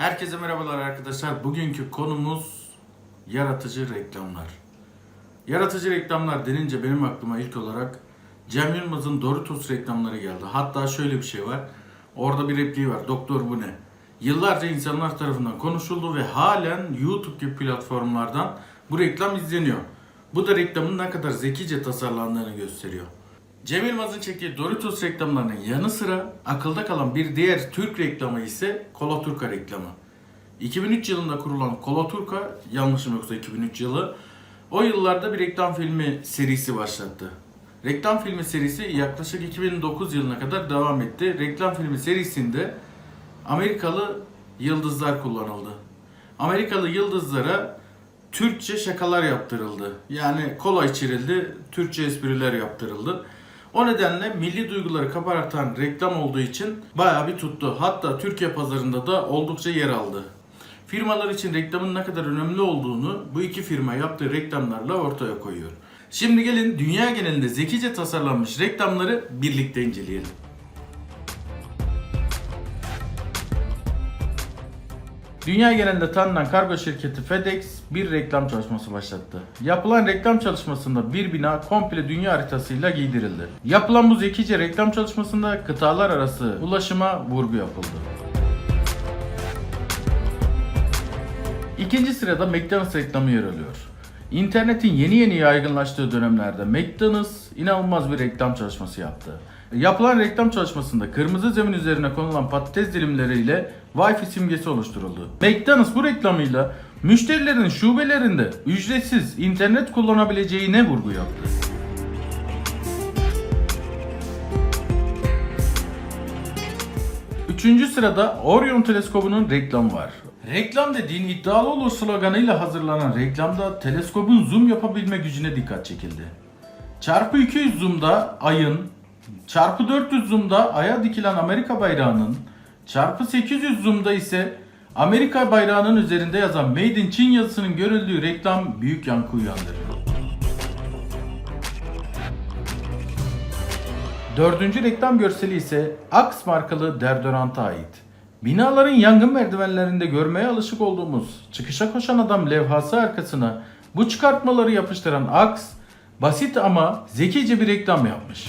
Herkese merhabalar arkadaşlar. Bugünkü konumuz yaratıcı reklamlar. Yaratıcı reklamlar denince benim aklıma ilk olarak Cem Yılmaz'ın Doritos reklamları geldi. Hatta şöyle bir şey var. Orada bir repliği var. Doktor bu ne? Yıllarca insanlar tarafından konuşuldu ve halen YouTube gibi platformlardan bu reklam izleniyor. Bu da reklamın ne kadar zekice tasarlandığını gösteriyor. Cem Yılmaz'ın çektiği Doritos reklamlarının yanı sıra akılda kalan bir diğer Türk reklamı ise Kola Turka reklamı. 2003 yılında kurulan Kola Turka, yanlışım yoksa 2003 yılı, o yıllarda bir reklam filmi serisi başlattı. Reklam filmi serisi yaklaşık 2009 yılına kadar devam etti. Reklam filmi serisinde Amerikalı yıldızlar kullanıldı. Amerikalı yıldızlara Türkçe şakalar yaptırıldı. Yani kola içirildi, Türkçe espriler yaptırıldı. O nedenle milli duyguları kabartan reklam olduğu için bayağı bir tuttu. Hatta Türkiye pazarında da oldukça yer aldı. Firmalar için reklamın ne kadar önemli olduğunu bu iki firma yaptığı reklamlarla ortaya koyuyor. Şimdi gelin dünya genelinde zekice tasarlanmış reklamları birlikte inceleyelim. Dünya genelinde tanınan kargo şirketi FedEx bir reklam çalışması başlattı. Yapılan reklam çalışmasında bir bina komple dünya haritasıyla giydirildi. Yapılan bu zekice reklam çalışmasında kıtalar arası ulaşıma vurgu yapıldı. İkinci sırada McDonald's reklamı yer alıyor. İnternetin yeni yeni yaygınlaştığı dönemlerde McDonald's inanılmaz bir reklam çalışması yaptı. Yapılan reklam çalışmasında kırmızı zemin üzerine konulan patates dilimleriyle Wi-Fi simgesi oluşturuldu. McDonald's bu reklamıyla müşterilerin şubelerinde ücretsiz internet kullanabileceğine vurgu yaptı. Üçüncü sırada Orion teleskobunun reklamı var. Reklam dediğin iddialı olur sloganıyla hazırlanan reklamda teleskobun zoom yapabilme gücüne dikkat çekildi. Çarpı 200 zoom'da ayın, çarpı 400 zoom'da aya dikilen Amerika bayrağının, çarpı 800 zoom'da ise Amerika bayrağının üzerinde yazan Made in Çin yazısının görüldüğü reklam büyük yankı uyandırdı. Dördüncü reklam görseli ise Axe markalı deodoranta ait. Binaların yangın merdivenlerinde görmeye alışık olduğumuz çıkışa koşan adam levhası arkasına bu çıkartmaları yapıştıran Axe basit ama zekice bir reklam yapmış.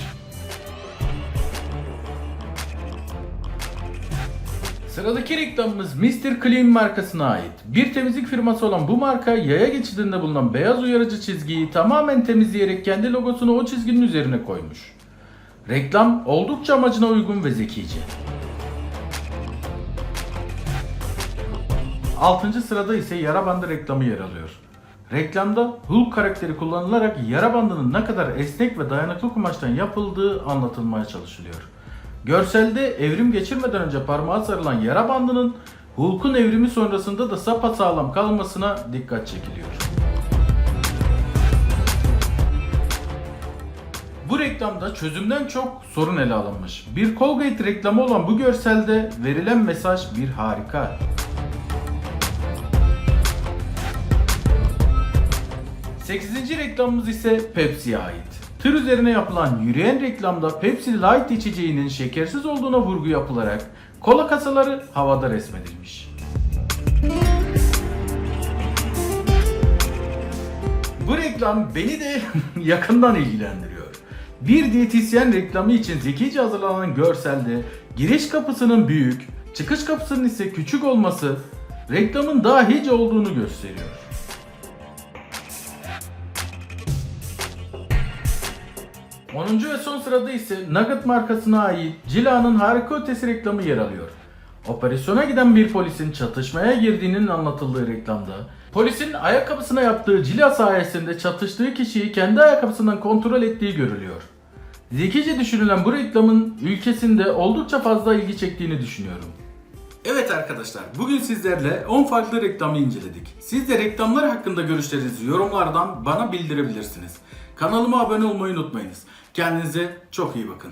Sıradaki reklamımız Mr. Clean markasına ait. Bir temizlik firması olan bu marka yaya geçidinde bulunan beyaz uyarıcı çizgiyi tamamen temizleyerek kendi logosunu o çizginin üzerine koymuş. Reklam oldukça amacına uygun ve zekice. 6. sırada ise yara bandı reklamı yer alıyor. Reklamda Hulk karakteri kullanılarak yara bandının ne kadar esnek ve dayanıklı kumaştan yapıldığı anlatılmaya çalışılıyor. Görselde evrim geçirmeden önce parmağa sarılan yara bandının Hulk'un evrimi sonrasında da sapasağlam kalmasına dikkat çekiliyor. Bu reklamda çözümden çok sorun ele alınmış. Bir Colgate reklamı olan bu görselde verilen mesaj bir harika. Sekizinci reklamımız ise Pepsi'ye ait. Tır üzerine yapılan yürüyen reklamda Pepsi Light içeceğinin şekersiz olduğuna vurgu yapılarak kola kasaları havada resmedilmiş. Bu reklam beni de yakından ilgilendiriyor. Bir diyetisyen reklamı için zekice hazırlanan görselde giriş kapısının büyük, çıkış kapısının ise küçük olması reklamın dahice olduğunu gösteriyor. 10. ve son sırada ise Nugget markasına ait Cila'nın harika ötesi reklamı yer alıyor. Operasyona giden bir polisin çatışmaya girdiğinin anlatıldığı reklamda, polisin ayakkabısına yaptığı cila sayesinde çatıştığı kişiyi kendi ayakkabısından kontrol ettiği görülüyor. Zekice düşünülen bu reklamın ülkesinde oldukça fazla ilgi çektiğini düşünüyorum. Evet arkadaşlar, bugün sizlerle 10 farklı reklamı inceledik. Siz de reklamlar hakkında görüşlerinizi yorumlardan bana bildirebilirsiniz. Kanalıma abone olmayı unutmayınız. Kendinize çok iyi bakın.